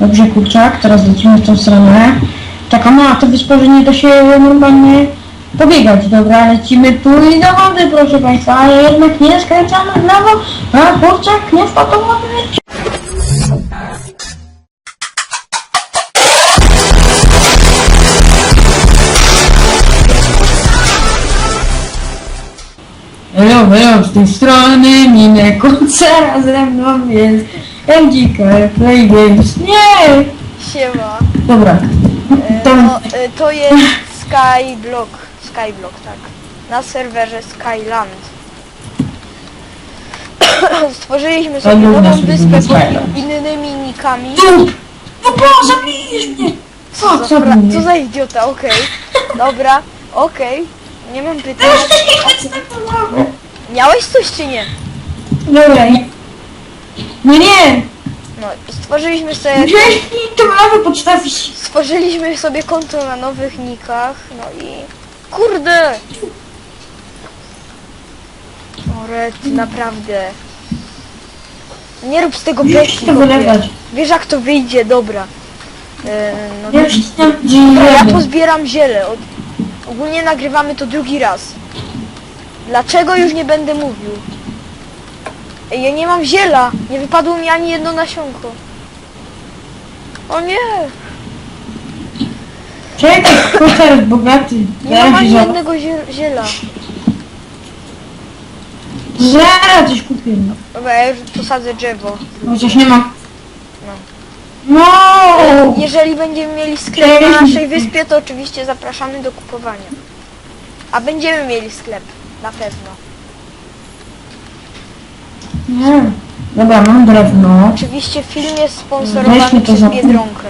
Dobrze, kurczak, teraz lecimy w tą stronę. Taka mała to wyspa, że nie da się normalnie pobiegać. Dobra, lecimy tu i do wody, proszę Państwa, ale jednak nie skręcamy w lewo, a kurczak nie wpadł wody. Hello, hello, z tej strony minę kucera ze mną jest Emdzika, Play Games. Nie! Siema. Dobra. E, To, No, e, to jest Skyblock. Skyblock, tak. Na serwerze Skyland. Stworzyliśmy sobie nową wyspę Skyland. pod innymi nikami. tu! No po, zabijesz mnie! Co Fuck, za, fra- co mnie. za idiota, okej. Dobra, okej. Nie mam pytań. Miałeś coś czy nie? Dobra, i... No nie! No, stworzyliśmy sobie... Wziąłeś mi tą lawę podstawić. Stworzyliśmy sobie konto na nowych nikach, no i... Kurde! O Red, naprawdę. Nie rób z tego beki, to wylewać. Wiesz jak to wyjdzie, dobra. E, no Ja to, wcisnę dobra, ja G1. pozbieram ziele. Ogólnie nagrywamy to drugi raz. Dlaczego już nie będę mówił? Ej, ja nie mam ziela. Nie wypadło mi ani jedno nasionko. O nie! Czekaj, jest bogaty. Nie mam Zaraz ani za- jednego zie- ziela. Zaraz coś kupię. no. Dobra, ja już posadzę drzewo. Chociaż nie ma... No! Jeżeli będziemy mieli sklep na naszej wyspie, to oczywiście zapraszamy do kupowania. A będziemy mieli sklep, na pewno. Nie. Dobra, mam drewno. Oczywiście film jest sponsorowany to przez za- Biedronkę.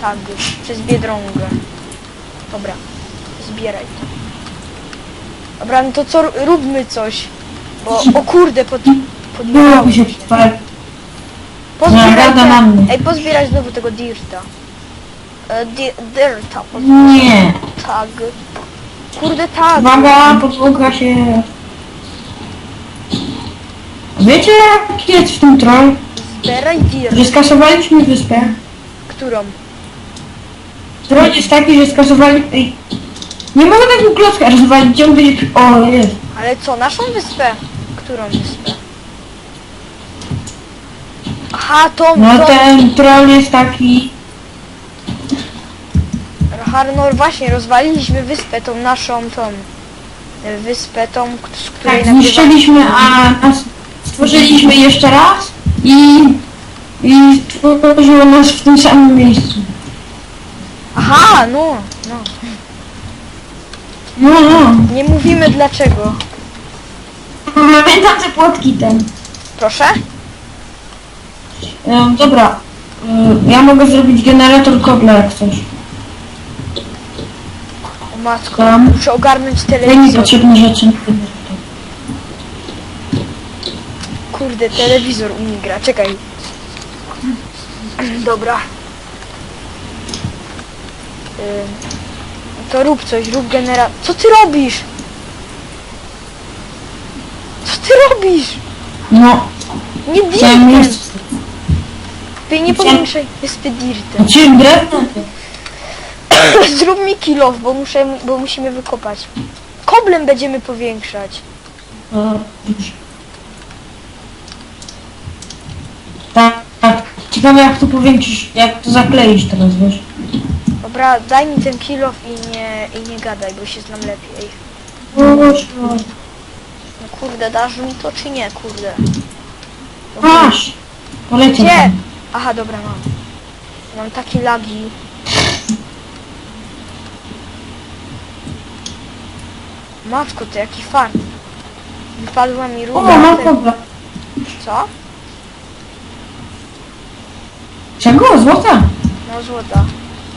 Tak, przez Biedronkę. Dobra, zbieraj to. Dobra, no to co, róbmy coś. Bo, o kurde, pod, Byłoby się się. spać. Pozbieraj na te, mnie. Ej, pozbieraj znowu tego dirta. E, di, dirta, pod, Nie. tag. Kurde, tag. Uwaga, podłoga się... Wiecie, jaki jest w tym troll? Zbieraj dirt. Że skasowaliśmy wyspę. Którą? Troll jest taki, że skasowali... Ej. Nie mogę tego klocka rozwalić, ciągle... O, jest. Ale co, naszą wyspę? Którą wyspę? Aha, tą, No tą. ten troll jest taki... Harnor, właśnie, rozwaliliśmy wyspę, tą naszą, tą. e, Wyspę tą, z której Tak, nagrywamy. zniszczyliśmy, a nas stworzyliśmy jeszcze raz i... I stworzyło nas w tym samym miejscu. Aha, no, no. No, no. Nie mówimy dlaczego. Pamiętam te płotki ten. Proszę? E, dobra. E, ja mogę zrobić generator kobla jak chcesz. O matko, Tam. muszę ogarnąć Daj mi telewizor. potrzebne rzeczy. Kurde, telewizor u mnie gra, czekaj. Dobra. To rób coś, rób genera... Co ty robisz? Co ty robisz? No, Nie dirtem! miejsce. Ty nie powiększaj wyspy dirtem. Znaczy drewno? Zrób mi kill off, bo, muszę, bo musimy wykopać. Koblem będziemy powiększać. O, dobrze. Tak, tak. Ciekawe jak to powiększysz, jak to zakleisz teraz, wiesz? Dobra, daj mi ten kill off i nie, i nie gadaj, bo się znam lepiej. Boże. No kurde, dasz mi to czy nie, kurde? Masz! Poleciał Gdzie? tam. Aha, dobra, mam. Mam takie lagi. Matko, to jaki fart. Wypadła mi O, ruda. mam te- kobla. Co? Czego? Złota? No złota.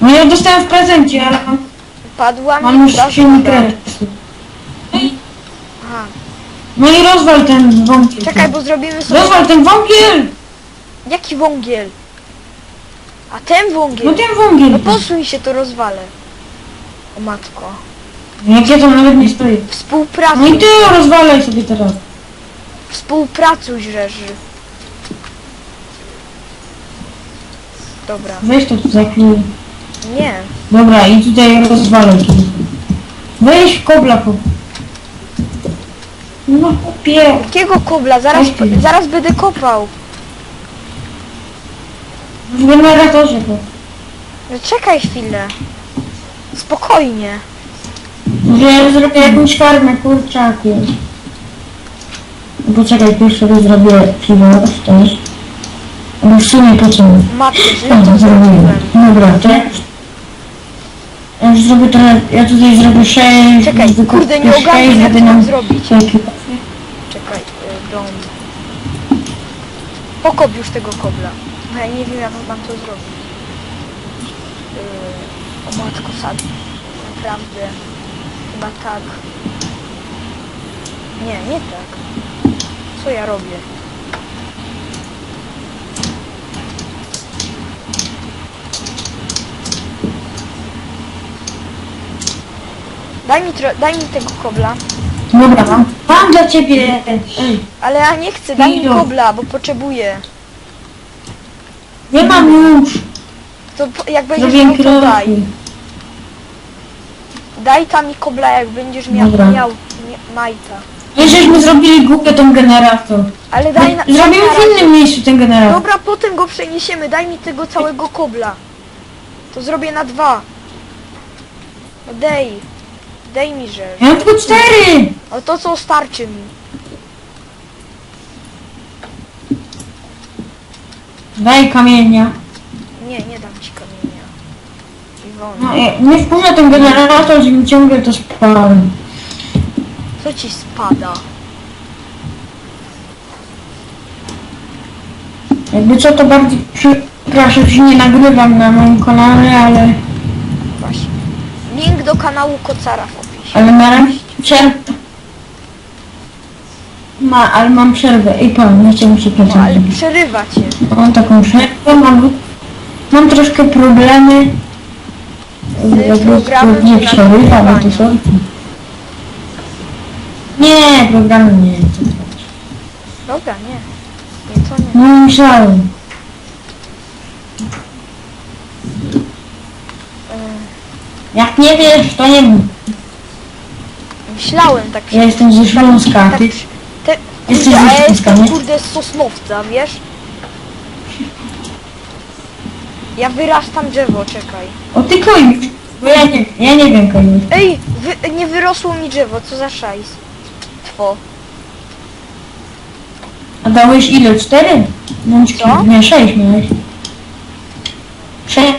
No ja dostałem w prezencie, ale mam, Padła mi mam już ruda silnik. Aha. No i rozwal ten wąkiel. Czekaj, bo zrobimy sobie... Rozwal ten wąkiel! Jaki wągiel? A ten No wągiel? ten wągiel. No posuń się, to rozwalę. O matko. Jak ja tam nawet nie stoję. No i ty rozwalaj sobie teraz. Współpracuj, Rzeży. Dobra. Weź to tu za chwilę. Nie. Dobra, i tutaj rozwalę tu. Weź kobla po... No chłopie. Jakiego kobla? Zaraz, zaraz będę kopał. W generatorze to. No czekaj chwilę. Spokojnie. Że zrobię jakąś farmę kurczaku. Poczekaj, pierwszy raz zrobię piwo też. Bo w sumie po co? Matko, źle O, to zrobiłem. Dobra, to ja... Ja już zrobię trochę... Ja tutaj zrobię 6... Czekaj, kurde, nie ogarnę jak to mam zrobić. Czekaj, y, dom. Pokop już tego kobla. No ja nie wiem jak mam to zrobić. Yy, o matko sad. Naprawdę. Chyba tak. Nie, nie tak. Co ja robię? Daj mi, tro- daj mi tego kobla. Dobra, mam, mam dla ciebie... Ale ja nie chcę, daj mi kobla, bo potrzebuję. nie mam już. To po- jak będziesz Zrobię miał, to daj. Daj tam mi kobla, jak będziesz miał, Dobra. miał nie, majta. My żeśmy zrobili głupio ten generator. Ale daj na... Zrobimy w innym miejscu ten generator. Dobra, potem go przeniesiemy, daj mi tego całego kobla. To zrobię na dwa. No Dej mi rzecz. Ja mam tylko cztery. O to co starczy mi. Daj kamienia. Nie, nie dam ci kamienia. No, Iwona, ja- nie wpływa ten generator, że mi ciągle to spadł. co ci spada? Jakby co to bardziej przepraszam, że nie nagrywam na moim kanale, ale, Właśnie. Link do kanału Kocara. Ale na razie przerwę. Ma, ale mam przerwę. I pan, nie chciałem się No, ale pracować. przerywa cię. Mam taką przerwę, mam, mam troszkę problemy. Jakby programem nie do przerywa, ale to nagrywania. sorki. Nie, programy nie. Dobra, nie. Nie, nie. no myślałem. Jak nie wiesz, to nie wiem. Myślałem tak Ja jestem ze Śląska, tak, ty te, Jesteś kurde, a ze ja Śląska, jestem nie? kurde z Sosnowca, wiesz? Ja wyrastam drzewo, czekaj. O ty koj, bo ja nie, ja nie wiem koj. Ej, wy, nie wyrosło mi drzewo, co za szajs. Two. A dałeś ile? Cztery? Mączki, Co? nie, sześć miałeś. Sześć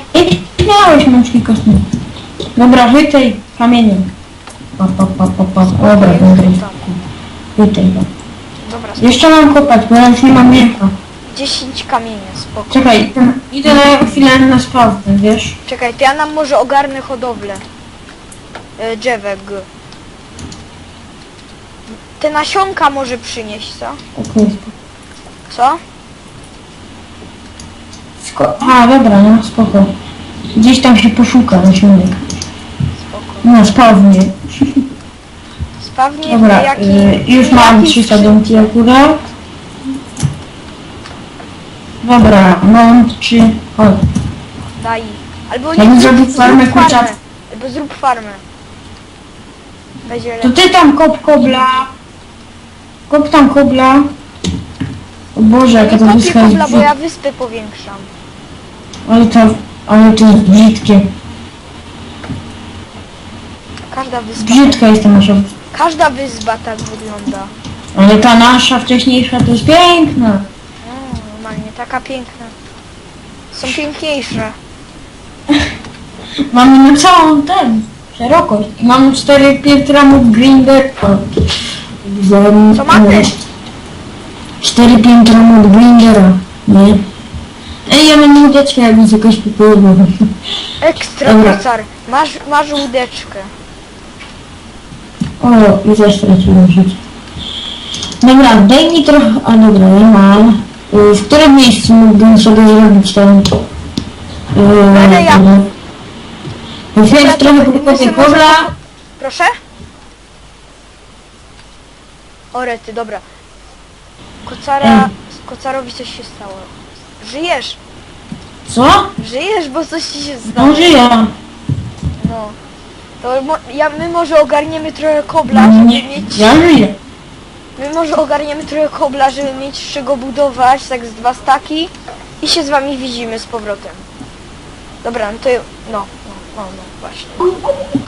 miałeś mączki kostnej. Dobra, wytej kamieniem. Pa, pa, pa, pa, pa. Dobra, dobra. go. Dobra, Jeszcze mam kopać, bo ja już nie mam mięcha. 10 kamienia, spoko. Czekaj, idę na chwilę na spawnę, wiesz? Czekaj, to ja nam może ogarnę hodowlę. E, drzewek. Te nasionka może przynieść, co? Okej. Co? Sko- A, dobra, no spoko. Gdzieś tam się poszuka. Spoko. Na spawnie. Spawnie Dobra, jaki, y, już mam jaki trzy skrzyn- sadunki akurat. Dobra, mam trzy. Chodź. Daj. Albo zrób- zrobił zrób farmę kurczat. Albo zrób farmę. Będzie To lepiej. ty tam kop kobla. Kop tam kobla. O Boże, jaka Nie to kopię wyska jest kobla, bo brzyd- ja wyspę powiększam. Ale to, ale to jest brzydkie. Każda wyspa. Brzydka jest ta nasza. Każda wyspa tak wygląda. Ale ta nasza wcześniejsza to jest piękna. No, normalnie taka piękna. Są piękniejsze. Mamy na całą ten, szerokość. I mamy cztery piętra mógł grinder. Co mamy? Cztery piętra mógł grindera. Nie? Ej, ja mam łódeczkę, jak widzę jakoś popłynął. Ekstra Dobra. kocar. Masz, masz łódeczkę. O, i też straciłem życie. Dobra, daj mi trochę... A dobra, ja mam. Y, W którym miejscu mógłbym sobie zrobić ten... Yy, Ale ja- Dobra, trochę może- kobla. Proszę? O rety, dobra. Kocara, kocarowi coś się stało. Żyjesz? Co? Żyjesz, bo coś ci się stało. Może ja. No. To mo ja, my może ogarniemy trochę kobla, żeby Nie, mieć... ja żyję. My może ogarniemy trochę kobla, żeby mieć z czego budować, tak z dwa staki i się z wami widzimy z powrotem. Dobra, no to... No, no, no, no właśnie.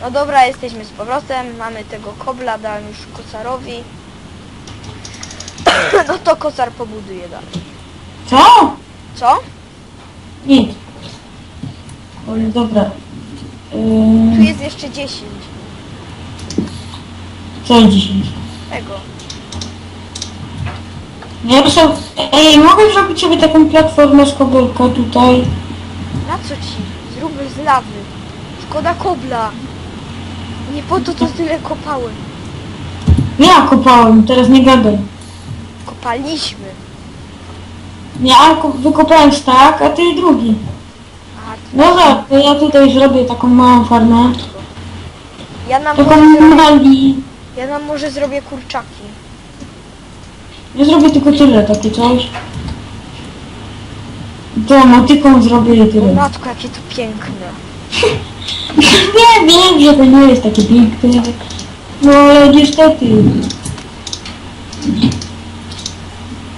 No dobra, jesteśmy z powrotem, mamy tego kobla, dałem już kocarowi. No to kocar pobuduje dalej. Co? Co? Nic. Oj, dobra. Tu Yy, jest jeszcze 10 co jest 10? tego. Ja są... Ej, mogę zrobić sobie taką platformę z kobelka tutaj? Na co ci? Zrób z lawy. Szkoda kobla. Nie po to to tyle kopałem. Ja kopałem, teraz nie gadaj. Kopaliśmy. Nie, a ko- wykopałem stak, a ty drugi. No dobra, to ja tutaj zrobię taką małą farmę. ja nam Taką może mali. ja nam może zrobię kurczaki. Ja zrobię tylko tyle, takie coś. To motyką zrobię i O tyle. matko, jakie to piękne. Nie, wiem, że to nie jest takie piękne. No ale niestety.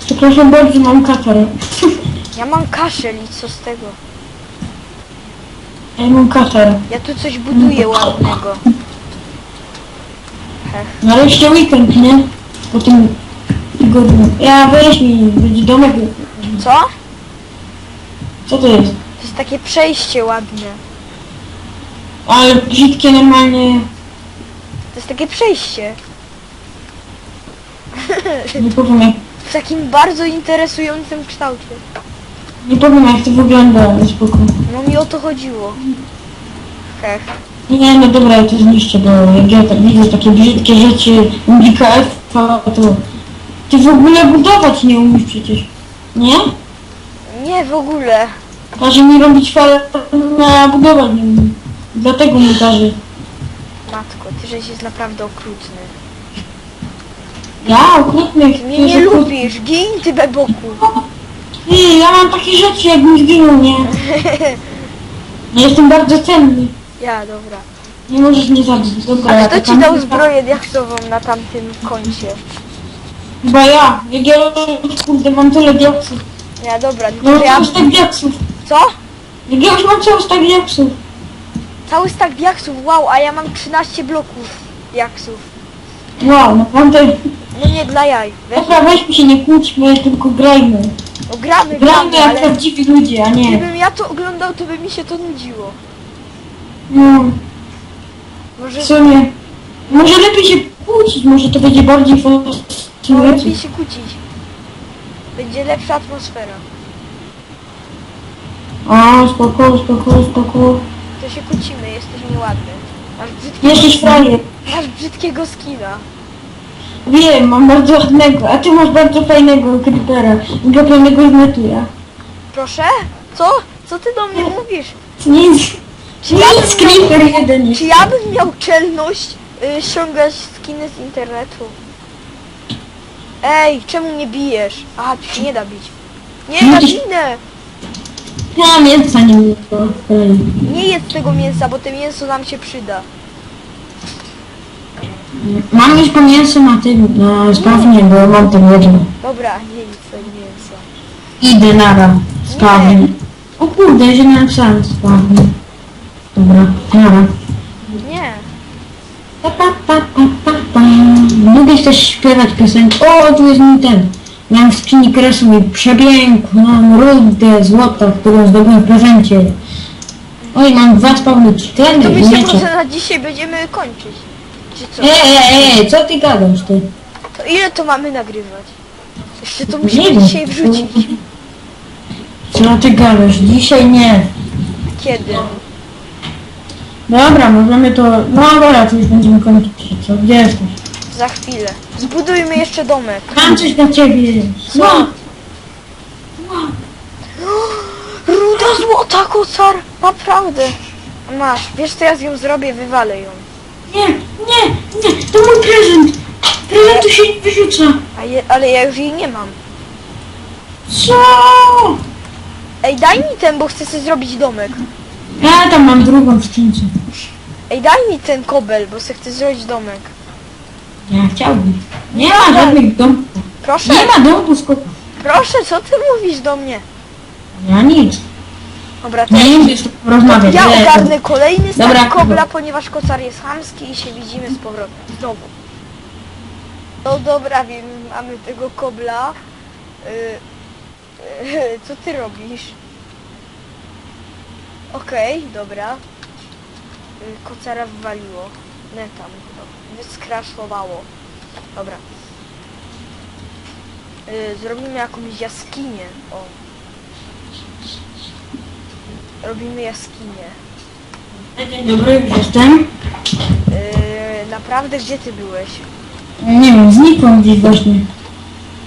Przepraszam bardzo, mam katar. Ja mam kaszel i co z tego? Ja mam katar. Ja tu coś buduję ładnego. Hech. Nareszcie weekend, nie? Po tym tygodniu. Ja weź mi, będzie domek. Co? Co to jest? To jest takie przejście ładne. Ale brzydkie normalnie. To jest takie przejście. Nie powiem W takim bardzo interesującym kształcie. Nie powiem jak to wygląda, ale spoko. No mi o to chodziło. Hech. Nie, no dobra, ja to zniszczę, bo jak ja tak widzę takie brzydkie rzeczy UGKF, to, to ty w ogóle budować nie umiesz przecież. Nie? Nie w ogóle. Każe mi robić falę na budować nie umiem. Dlatego mi każe. Matko, ty żeś jest naprawdę okrutny. Ja okrutny. Ty mnie nie lubisz, gin ty beboku. Ty, ja mam takie rzeczy jak zginął, nie? Ja jestem bardzo cenny. Ja, dobra. Nie możesz mnie zabić, dobra. A ja kto ci dał zbroję diaksową na tamtym koncie? Chyba ja. Jak ja kurde mam tyle diaksów. Ja, dobra, No tylko że ja... cały stak diaksów. Co? Jak ja już mam cały stak diaksów. Cały stak diaksów, wow, a ja mam 13 bloków diaksów. Wow, no mam te... No nie dla jaj. Dobra, weźmy się, nie kłóćmy, tylko grajmy. No gramy, Gramy gramy, jak ale prawdziwi ludzie, a nie... gdybym ja to oglądał, to by mi się to nudziło. No, Może, w sumie... Może lepiej się kłócić, może to będzie bardziej no, fascynujące. lepiej się kłócić. Będzie lepsza atmosfera. O, spoko, spoko, spoko. To się kłócimy, jesteś nieładny. Masz brzydkiego, Jesteś frajer. masz brzydkiego skina. Wiem, mam bardzo ładnego, a ty masz bardzo fajnego creepera. Wykopionego z netu, ja. Proszę? Co? Co ty do mnie mówisz? Nic. Czy ja Nic, bym miał, creeper jeden jest. czy ja bym miał czelność y, ściągać skiny z internetu? Ej, czemu mnie bijesz? Aha, tu się nie da bić. Nie, ja ginę! Ja mięsa nie było. Nie jedz tego mięsa, bo to mięso nam się przyda. Mam już po mięso na tym, na spawnie, bo mam ten jeden. Dobra, nie jedz tego mięsa. Idę nara. Spawnie. O kurde, że miałem sam spawnie. Dobra, nara. Nie. Pa, pa, pa, pa, pa, pa. Lubię też śpiewać piosenki. O, tu jest mój ten. Miałem w skrzyni kresu mi przepiękną rudę złota, którą zdobyłem w prezencie. Oj, mam dwa. Ten To my i się miecze. może na dzisiaj będziemy kończyć. Czy co? Ej, ej, ej, co ty gadasz ty? To ile to mamy nagrywać? Jeszcze to musimy wiem. dzisiaj wrzucić. Co ty gadasz? Dzisiaj nie. Kiedy? Dobra, możemy to... No dobra, to już będziemy kończyć. Co? Gdzie jesteś? Za chwilę. Zbudujmy jeszcze domek. Mam coś dla ciebie. Co? Ruda złota, kocar! Naprawdę. Masz. Wiesz co ja z nią zrobię? Wywalę ją. Nie, nie, nie, to mój prezent. Prezentu się nie wyrzuca. A je, ale ja już jej nie mam. Co? Ej, daj mi ten, bo chcę sobie zrobić domek. Ja tam mam drugą w skrzynce. Ej, daj mi ten kobel, bo sobie chcę zrobić domek. Ja chciałbym. Nie ma żadnych domków. Proszę, Nie ma domków skoro. proszę, co ty mówisz do mnie? Ja nic. Dobra, to Nie już rozmawiać. ja ogarnę kolejny stan Dobra, kobla, dobra. ponieważ kocar jest chamski i się widzimy z powrotem. Znowu. No dobra, wiem, mamy tego kobla. Y, y, co ty robisz? Okej, dobra. Y, kocara wywaliło. Nie tam, no, wyskraszowało. Dobra. Zrobimy jakąś jaskinię. O. Robimy jaskinię. Dzień dobry, już jestem. Yy, naprawdę, gdzie ty byłeś? Nie wiem, znikłem gdzieś właśnie.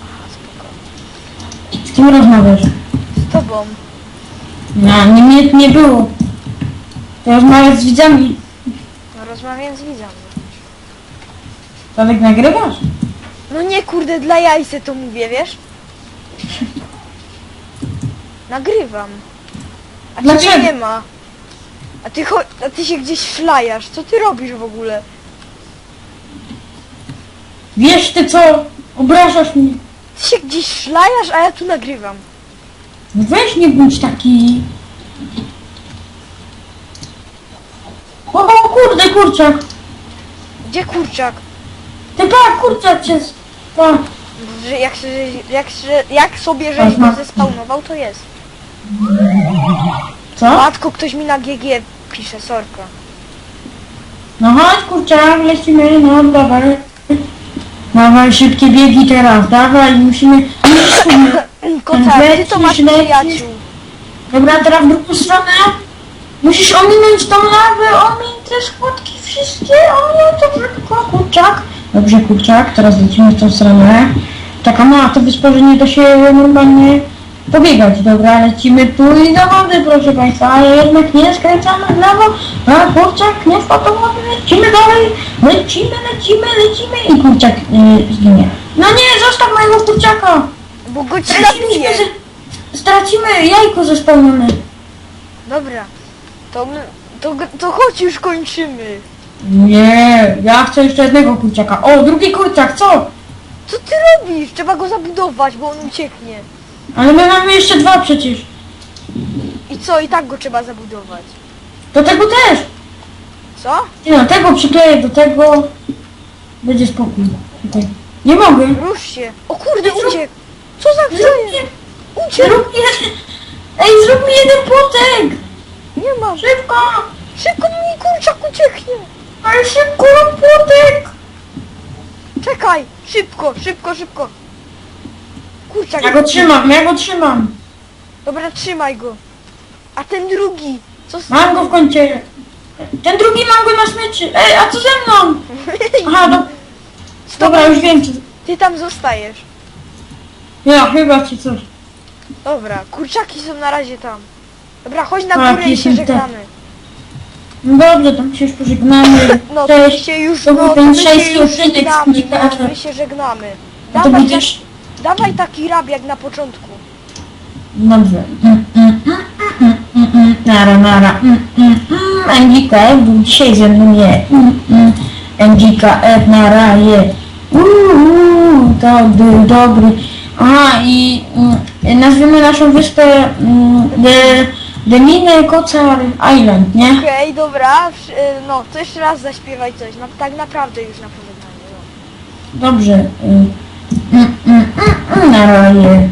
Aha, spoko. Z kim rozmawiasz? Z tobą. No, nie, mnie nie było. To rozmawiać z widzami. No, rozmawiam z widzami. Tadek nagrywasz? No nie, kurde, dla jajce to mówię, wiesz? Nagrywam. A Dlaczego? ciebie nie ma. A ty, cho- a ty się gdzieś szlajasz. Co ty robisz w ogóle? Wiesz ty co? Obrażasz mnie. Ty się gdzieś szlajasz, a ja tu nagrywam. No Weź nie bądź taki. O, o kurde, kurczak. Gdzie kurczak? Ty pa, kurczak cię... z- Pa. Że jak, się, jak, się, jak sobie żeś go zespawnował, to jest. Co? Matko, ktoś mi na GG pisze, sorka. No chodź kurczak, lecimy, no dawaj. Dawaj, szybkie biegi teraz, dawaj, musimy... musisz umieć. Kocar, ty to masz Lecisz, przyjaciół. Dobra, teraz w drugą stronę. Musisz ominąć tą lawę, omiń te schodki wszystkie, nie, to szybko, kurczak. Dobrze, kurczak, teraz lecimy w tą stronę. Taka mała to wyspa, że nie da się normalnie pobiegać, dobra, lecimy tu i do wody, proszę Państwa, ale jednak nie skręcamy w lewo, a kurczak nie wpadł do wody, lecimy dalej, lecimy, lecimy, lecimy i kurczak yy, zginie. No nie, zostaw mojego kurczaka! Bo go ci Straciliśmy, zabiję. ze, stracimy jajko zespełnione. Dobra. To, my, to, to chodź już kończymy. Nie, ja chcę jeszcze jednego kurczaka. O, drugi kurczak, co? Co ty robisz? Trzeba go zabudować, bo on ucieknie. Ale my mamy jeszcze dwa przecież. I co? I tak go trzeba zabudować. Do tego też. Co? Nie no, tego przykleję do tego. Będzie spokój. Tutaj. Nie mogę. Rusz się. O kurde, Zrób- uciekł. Co za Zrób frajer? mi, Uciekł. zrób mi, ej, zrób mi jeden płotek. Nie mam. Szybko. Szybko mi kurczak ucieknie. Ale szybko płotek. Czekaj. Szybko, szybko, szybko. Kurczak. Ja go trzymam, ja go trzymam. Dobra, trzymaj go. A ten drugi. Co z Mam go w kącie. Ten drugi mam go na smyczy. Ej, a co ze mną? Aha, do... Dobra, już wiem. co- Ty tam zostajesz. Ja, chyba ci coś. Dobra, kurczaki są na razie tam. Dobra, chodź na Tak, górę i się tak. żegnamy. No dobrze, tam się już pożegnamy. No to my Cześć. się już, To był no, to ten my się już odcinek z żegnamy, no, Knikarza. my się żegnamy. A to Dawaj, był tak. Dawaj taki rap jak na początku. Dobrze. Mm, mm, mm, mm, mm, mm, Nara, nara. Mm, mm, mm. MGKF był dzisiaj ze mną je. Mm, mm. MGKF na raje. Uuu, to był dobry. Aha, i mm, nazwiemy naszą wyspę mm, The, The Mine Kocar Island, nie? Okej, dobra, wsz- y, no to jeszcze raz zaśpiewaj coś, no, tak naprawdę już na pożegnanie. No. Dobrze. y, Na raje.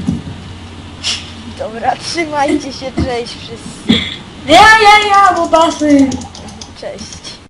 Dobra, trzymajcie się, cześć wszyscy. Ja, ja, ja, bobasy. Cześć.